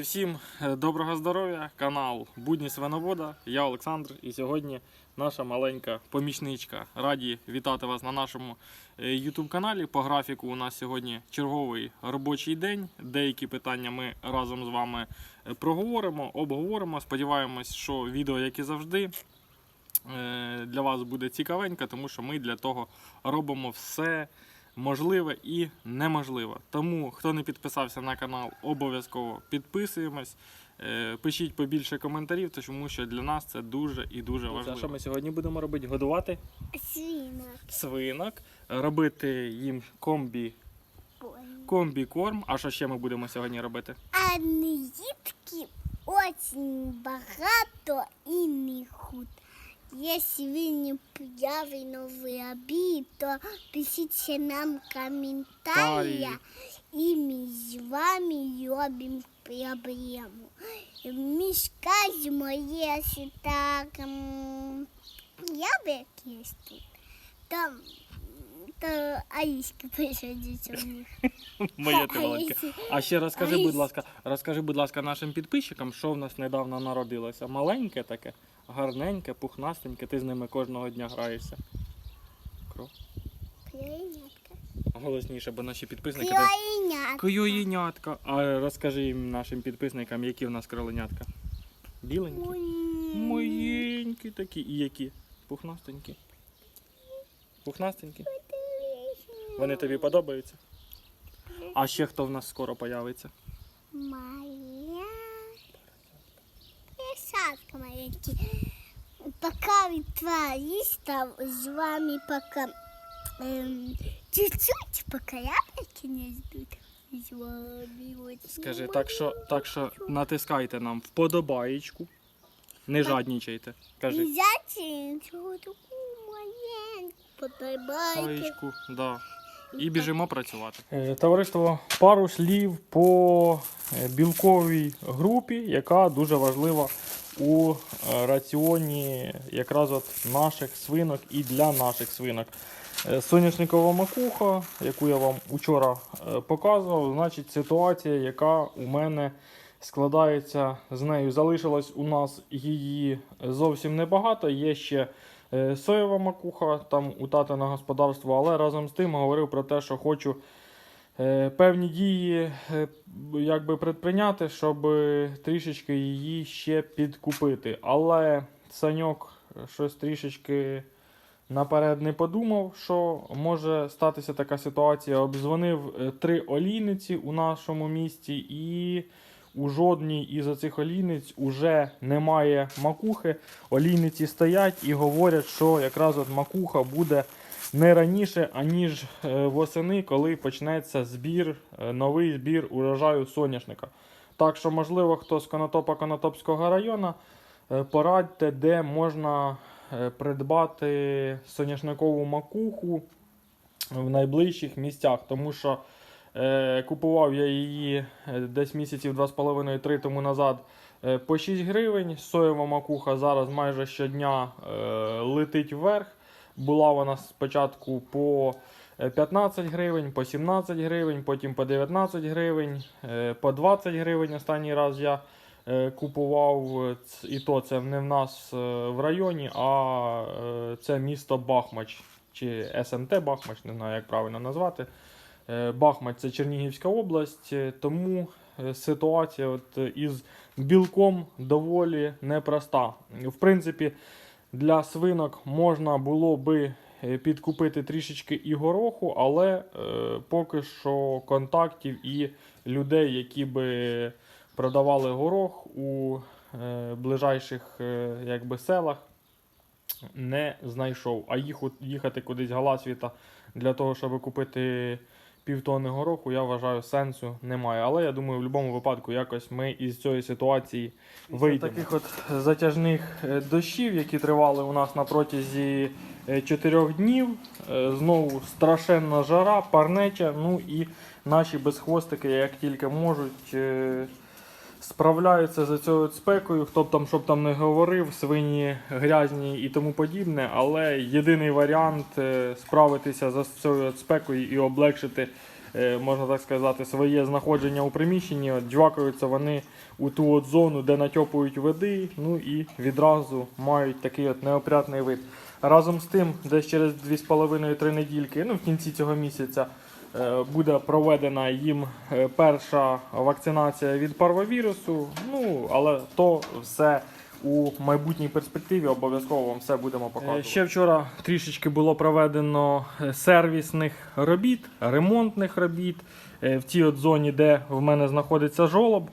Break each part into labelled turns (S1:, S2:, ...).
S1: Всім е, доброго здоров'я! Канал Будні Свиновода. Я Олександр. І сьогодні наша маленька помічничка. Раді вітати вас на нашому е, YouTube каналі. По графіку у нас сьогодні черговий робочий день. Деякі питання ми разом з вами е, проговоримо, обговоримо. Сподіваємось, що відео, як і завжди, е, для вас буде цікавенько, тому що ми для того робимо все можливе і неможливе. Тому, хто не підписався на канал, обов'язково підписуємось. Е, Пишіть побільше коментарів, тому що для нас це дуже і дуже важливо. Що ми сьогодні будемо робити? Годувати
S2: Свинок.
S1: свинок, робити їм комбі, комбі-корм. А що ще ми будемо сьогодні робити?
S2: А нитки очень багато і не худ. Якщо ви не появи новий обід, то пишіть нам коментарі,
S1: Тарі.
S2: і ми з вами робимо проблему. Ми скажемо, якщо так яблок є тут, то, то Аїшка посадиться у них.
S1: Моє ти
S2: А
S1: маленьке.
S2: якщо-
S1: А ще розкажи, будь ласка, розкажи, будь ласка, нашим підписчикам, що в нас недавно народилося. Маленьке таке, гарненьке, пухнастеньке, ти з ними кожного дня граєшся. Кров.
S2: Крайнятка.
S1: Голосніше, бо наші підписники.
S2: Крайнятка.
S1: Койоїнятка. А розкажи їм нашим підписникам, які в нас кроленятка. Біленькі? Моєнькі такі. І які? Пухнастенькі. Пухнастенькі. Вони тобі подобаються? А ще хто в нас скоро появиться?
S2: Моя. Писатка маленький. Пока вы творись, там с вами пока эм, чуть-чуть, пока яблоки не ждут. С вами вот.
S1: Скажи, так що, так що натискайте нам вподобаєчку. Не жаднічайте. Кажи.
S2: Взяти.
S1: Паєчку, да. І біжимо працювати. Е, Товариство, пару слів по е, білковій групі, яка дуже важлива у е, раціоні якраз от наших свинок і для наших свинок. Е, Соняшникова макуха, яку я вам учора е, показував, значить ситуація, яка у мене складається з нею. Залишилось у нас її зовсім небагато. Є ще соєва макуха там у тата на господарство, але разом з тим говорив про те, що хочу певні дії е, якби предприйняти, щоб е, трішечки її ще підкупити. Але Саньок щось трішечки наперед не подумав, що може статися така ситуація. Обдзвонив е, три олійниці у нашому місті і. У жодній із цих олійниць уже немає макухи. Олійниці стоять і говорять, що якраз от макуха буде не раніше, аніж е, восени, коли почнеться збір, е, новий збір урожаю соняшника. Так що, можливо, хто з Конотопа Конотопського району, е, порадьте, де можна придбати соняшникову макуху в найближчих місцях. Тому що е, купував я її десь місяців 2,5-3 тому назад по 6 гривень. Соєва макуха зараз майже щодня е, летить вверх. Була вона спочатку по е, 15 гривень, по 17 гривень, потім по 19 гривень, е, по 20 гривень. Останній раз я е, купував, е, і то це не в нас е, в районі, а е, це місто Бахмач чи СМТ Бахмач, не знаю, як правильно назвати. Е, Бахмач це Чернігівська область, е, тому е, ситуація от е, із білком доволі непроста. В принципі, для свинок можна було би е, підкупити трішечки і гороху, але е, поки що контактів і людей, які би продавали горох у е, ближайших е, якби, селах, не знайшов. А їх, їхати кудись галасвіта для того, щоб купити півтони гороху, я вважаю, сенсу немає. Але я думаю, в будь-якому випадку якось ми із цієї ситуації вийдемо. Таких от затяжних е, дощів, які тривали у нас на протязі е, чотирьох днів. Е, Знову страшенна жара, парнеча. Ну і наші безхвостики, як тільки можуть. Справляються за цією спекою, хто б там щоб там не говорив, свині грязні і тому подібне, але єдиний варіант е, справитися за цією спекою і облегшити е, можна так сказати, своє знаходження у приміщенні. От вони у ту от зону, де натьопують води, ну і відразу мають такий от неопрятний вид. Разом з тим, десь через 2,5-3 недільки, ну в кінці цього місяця, буде проведена їм е, перша вакцинація від парвовірусу. Ну, але то все у майбутній перспективі обов'язково вам все будемо показувати. Ще вчора трішечки було проведено е, сервісних робіт, ремонтних робіт е, в тій от зоні, де в мене знаходиться жолоб.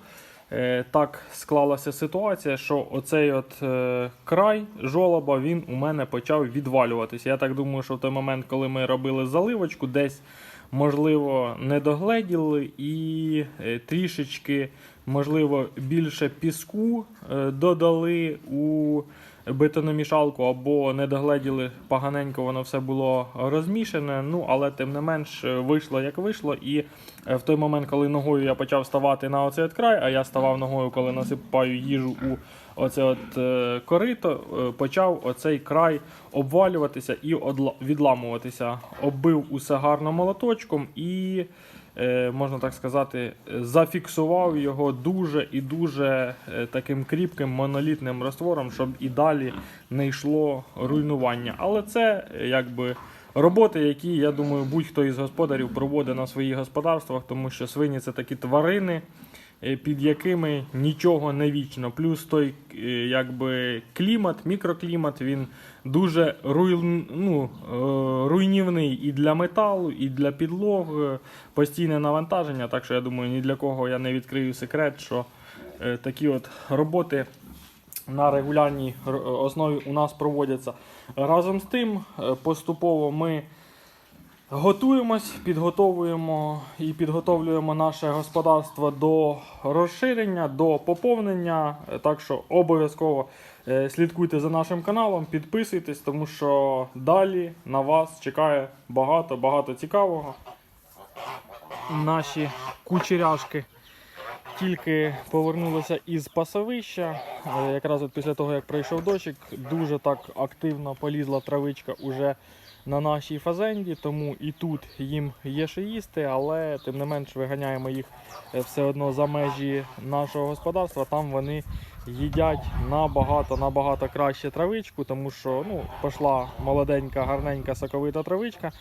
S1: Е, Так склалася ситуація, що оцей от е, край жолоба він у мене почав відвалюватися. Я так думаю, що в той момент, коли ми робили заливочку, десь можливо не догледіли і е, трішечки, можливо, більше піску е, додали у бетономішалку або не догледіли поганенько, воно все було розмішане. Ну, але тим не менш е, вийшло як вийшло. І в той момент, коли ногою я почав ставати на оцей край, а я ставав ногою, коли насипаю їжу у оце от е, корито, е, почав оцей край обвалюватися і відламуватися. Оббив усе гарно молоточком і. е, Можна так сказати, зафіксував його дуже і дуже таким кріпким монолітним раствором, щоб і далі не йшло руйнування. Але це якби роботи, які, я думаю, будь-хто із господарів проводить на своїх господарствах, тому що свині це такі тварини, під якими нічого не вічно. Плюс той е, якби клімат, мікроклімат, він дуже руйн, ну, е, руйнівний і для металу, і для підлог, е, постійне навантаження. Так що я думаю, ні для кого я не відкрию секрет, що е, такі от роботи на регулярній основі у нас проводяться. Разом з тим, е, поступово ми готуємось, підготовуємо і підготовлюємо наше господарство до розширення, до поповнення. Так що обов'язково е, слідкуйте за нашим каналом, підписуйтесь, тому що далі на вас чекає багато, багато цікавого. Наші кучеряшки тільки повернулися із пасовища. Е, Якраз от після того, як прийшов дощик, дуже так активно полізла травичка уже на нашій фазенді, тому і тут їм є що їсти, але тим не менш виганяємо їх е, все одно за межі нашого господарства. Там вони їдять набагато набагато краще травичку, тому що ну, пішла молоденька, гарненька соковита травичка.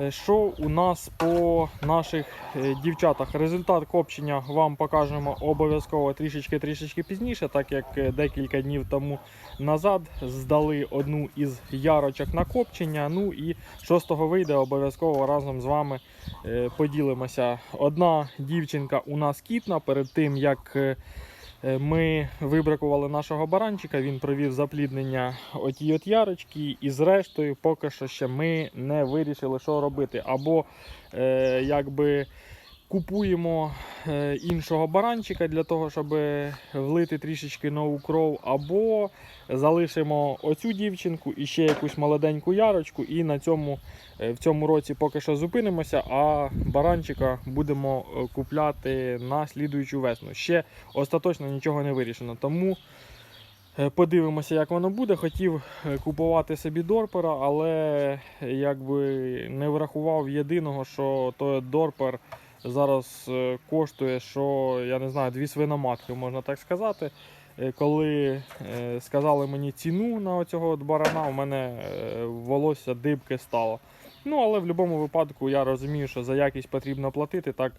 S1: Е, Що у нас по наших е, дівчатах? Результат копчення вам покажемо обов'язково трішечки-трішечки пізніше, так як е, декілька днів тому назад здали одну із ярочок на копчення. Ну і що з того вийде, обов'язково разом з вами поділимося. Одна дівчинка у нас кітна перед тим, як Ми вибракували нашого баранчика, він провів запліднення отій от ярочки, і зрештою, поки що ще ми не вирішили, що робити. Або е, якби купуємо е, іншого баранчика для того, щоб влити трішечки нову кров, або залишимо оцю дівчинку і ще якусь молоденьку ярочку, і на цьому е, в цьому році поки що зупинимося, а баранчика будемо е, купляти на слідуючу весну. Ще остаточно нічого не вирішено. Тому подивимося, як воно буде. Хотів купувати собі дорпера, але якби не врахував єдиного, що той дорпер зараз е, коштує, що я не знаю, дві свиноматки, можна так сказати. Е, Коли е, сказали мені ціну на цього барана, у мене волосся дибки стало. Ну, але в будь-якому випадку я розумію, що за якість потрібно платити. Так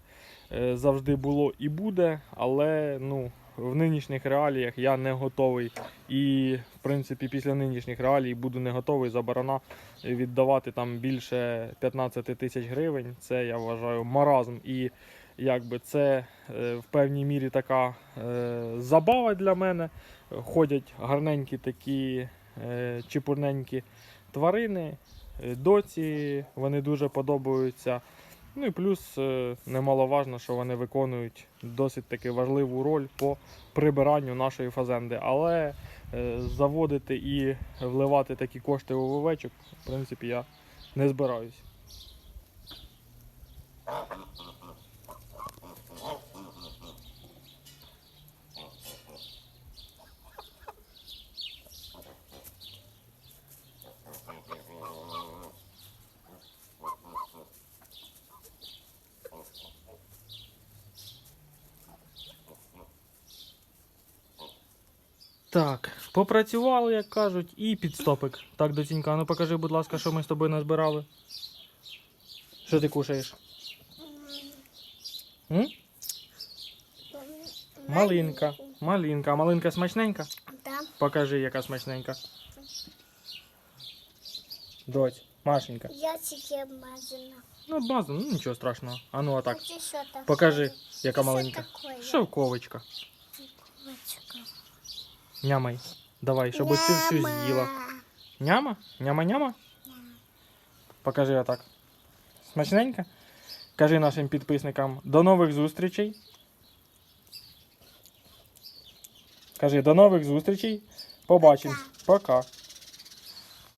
S1: завжди було і буде. Але ну, в нинішніх реаліях я не готовий. І, в принципі, після нинішніх реалій буду не готовий за барана віддавати там більше 15 тисяч гривень. Це я вважаю маразм. І якби це е, в певній мірі така е, забава для мене. Ходять гарненькі такі е, чепурненькі тварини. Доці вони дуже подобаються. Ну і плюс е, немаловажно, що вони виконують досить таки важливу роль по прибиранню нашої фазенди. Але е, заводити і вливати такі кошти у вовечок, в принципі, я не збираюсь. Так, попрацювали, як кажуть, і підстопик. Так, доцінька, ну покажи, будь ласка, що ми з тобою назбирали. Що ти кушаєш? М? Малинка. Малинка. А малинка смачненька?
S2: Да.
S1: Покажи, яка смачненька. Доць, Машенька.
S2: Я тільки мазана.
S1: Ну, база, ну нічого страшного. А ну а так. Покажи, яка маленька. Шовковочка. Нямай. Давай, щоб цю всю з'їла. Няма? Няма-няма? Покажи отак. Смачненько? Кажи нашим підписникам до нових зустрічей. Кажи до нових зустрічей. Побачимось. Пока.